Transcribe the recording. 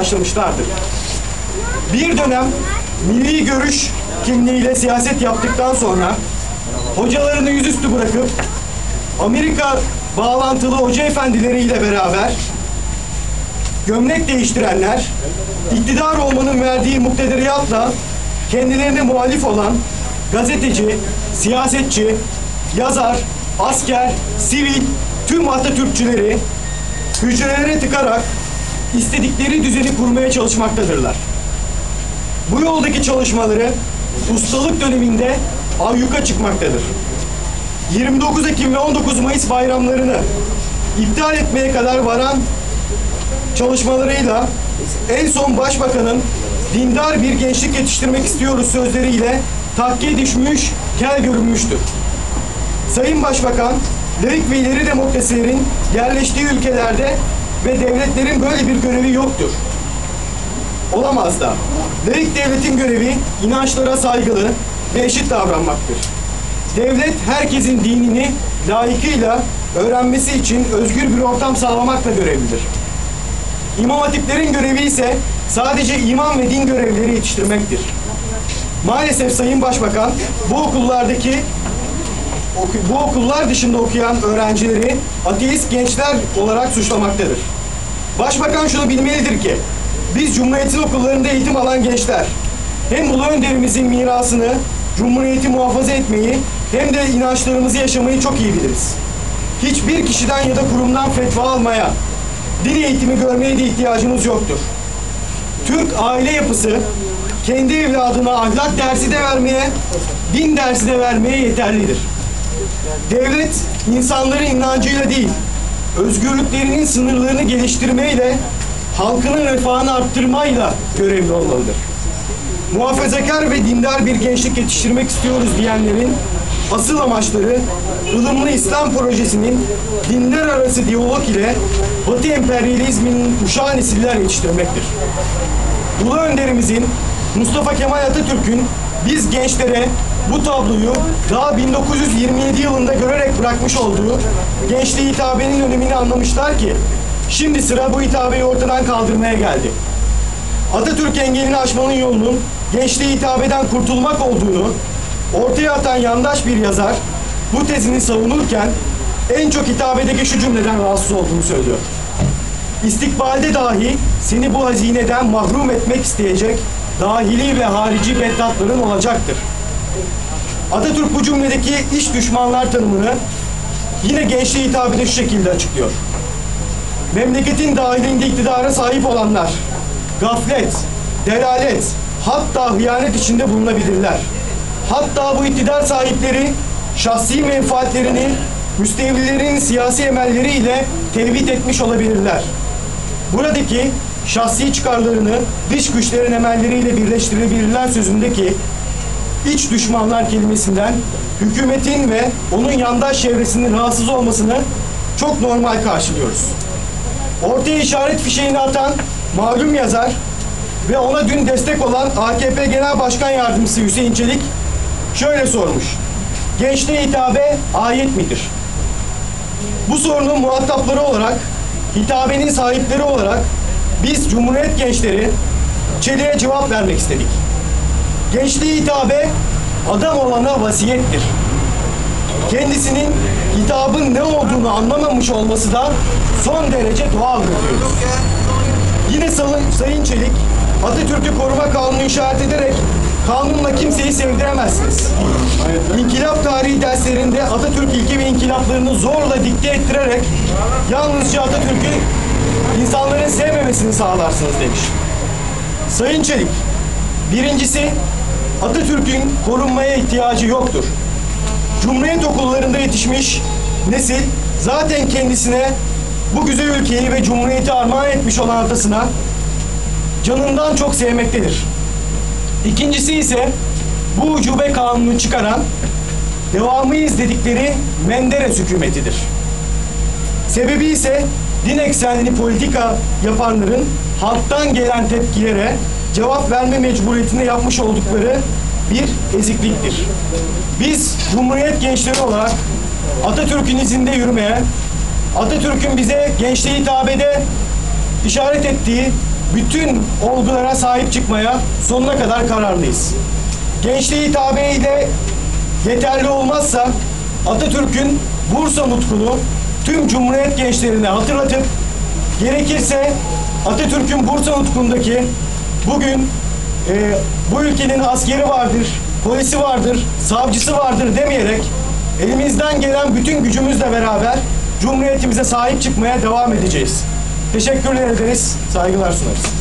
başlamışlardır. Bir dönem milli görüş kimliğiyle siyaset yaptıktan sonra hocalarını yüzüstü bırakıp Amerika bağlantılı hoca efendileriyle beraber gömlek değiştirenler, iktidar olmanın verdiği muktediriyatla kendilerine muhalif olan gazeteci, siyasetçi, yazar, asker, sivil, tüm Atatürkçüleri hücrelere tıkarak istedikleri düzeni kurmaya çalışmaktadırlar. Bu yoldaki çalışmaları ustalık döneminde ayyuka çıkmaktadır. 29 Ekim ve 19 Mayıs bayramlarını iptal etmeye kadar varan çalışmalarıyla en son başbakanın dindar bir gençlik yetiştirmek istiyoruz sözleriyle takkiye düşmüş, kel görünmüştür. Sayın Başbakan, laik ve ileri demokrasilerin yerleştiği ülkelerde ve devletlerin böyle bir görevi yoktur. Olamaz da. Laik devletin görevi inançlara saygılı ve eşit davranmaktır. Devlet herkesin dinini layıkıyla öğrenmesi için özgür bir ortam sağlamakla görevlidir. İmam hatiplerin görevi ise sadece iman ve din görevlileri yetiştirmektir. Maalesef Sayın Başbakan bu okullardaki oku- bu okullar dışında okuyan öğrencileri ateist gençler olarak suçlamaktadır. Başbakan şunu bilmelidir ki biz Cumhuriyet'in okullarında eğitim alan gençler hem Ulu Önderimizin mirasını Cumhuriyeti muhafaza etmeyi hem de inançlarımızı yaşamayı çok iyi biliriz. Hiçbir kişiden ya da kurumdan fetva almaya, din eğitimi görmeye de ihtiyacımız yoktur. Türk aile yapısı kendi evladına ahlak dersi de vermeye, din dersi de vermeye yeterlidir. Devlet insanların inancıyla değil, özgürlüklerinin sınırlarını geliştirmeyle, halkının refahını arttırmayla görevli olmalıdır. Muhafazakar ve dindar bir gençlik yetiştirmek istiyoruz diyenlerin asıl amaçları ılımlı İslam projesinin dinler arası diyalog ile Batı emperyalizminin uşağı nesiller yetiştirmektir. Ulu önderimizin Mustafa Kemal Atatürk'ün biz gençlere bu tabloyu daha 1927 yılında görerek bırakmış olduğu gençliğe hitabenin önemini anlamışlar ki şimdi sıra bu hitabeyi ortadan kaldırmaya geldi. Atatürk engelini aşmanın yolunun gençliğe hitabeden kurtulmak olduğunu ortaya atan yandaş bir yazar bu tezini savunurken en çok hitabedeki şu cümleden rahatsız olduğunu söylüyor. İstikbalde dahi seni bu hazineden mahrum etmek isteyecek dahili ve harici beddatların olacaktır. Atatürk bu cümledeki iş düşmanlar tanımını yine gençliğe hitabede şu şekilde açıklıyor. Memleketin dahilinde iktidara sahip olanlar gaflet, delalet, hatta hıyanet içinde bulunabilirler. Hatta bu iktidar sahipleri şahsi menfaatlerini müstevlilerin siyasi emelleriyle tevhid etmiş olabilirler. Buradaki şahsi çıkarlarını dış güçlerin emelleriyle birleştirebilirler sözündeki iç düşmanlar kelimesinden hükümetin ve onun yandaş çevresinin rahatsız olmasını çok normal karşılıyoruz. Ortaya işaret fişeğini atan malum yazar ve ona dün destek olan AKP Genel Başkan Yardımcısı Hüseyin Çelik şöyle sormuş. Gençliğe hitabe ayet midir? Bu sorunun muhatapları olarak, hitabenin sahipleri olarak biz Cumhuriyet gençleri Çelik'e cevap vermek istedik. Gençliğe hitabe adam olana vasiyettir. Kendisinin hitabın ne olduğunu anlamamış olması da son derece doğaldır diyoruz. Yine Sayın, Çelik, Atatürk'ü koruma kanunu işaret ederek kanunla kimseyi sevdiremezsiniz. İnkılap tarihi derslerinde Atatürk ilke ve inkılaplarını zorla dikte ettirerek yalnızca Atatürk'ü insanların sevmemesini sağlarsınız demiş. Sayın Çelik, birincisi Atatürk'ün korunmaya ihtiyacı yoktur. Cumhuriyet okullarında yetişmiş nesil zaten kendisine bu güzel ülkeyi ve cumhuriyeti armağan etmiş olan atasına canından çok sevmektedir. İkincisi ise bu ucube kanunu çıkaran devamı izledikleri Menderes hükümetidir. Sebebi ise din eksenli politika yapanların halktan gelen tepkilere cevap verme mecburiyetinde yapmış oldukları bir ezikliktir. Biz Cumhuriyet gençleri olarak Atatürk'ün izinde yürümeye, Atatürk'ün bize gençliğe hitabede işaret ettiği bütün olgulara sahip çıkmaya sonuna kadar kararlıyız. Gençliği tabiiyle yeterli olmazsa Atatürk'ün Bursa nutkunu tüm Cumhuriyet gençlerine hatırlatıp gerekirse Atatürk'ün Bursa nutkundaki bugün e, bu ülkenin askeri vardır, polisi vardır, savcısı vardır demeyerek elimizden gelen bütün gücümüzle beraber Cumhuriyetimize sahip çıkmaya devam edeceğiz. Teşekkürler ederiz, saygılar sunarız.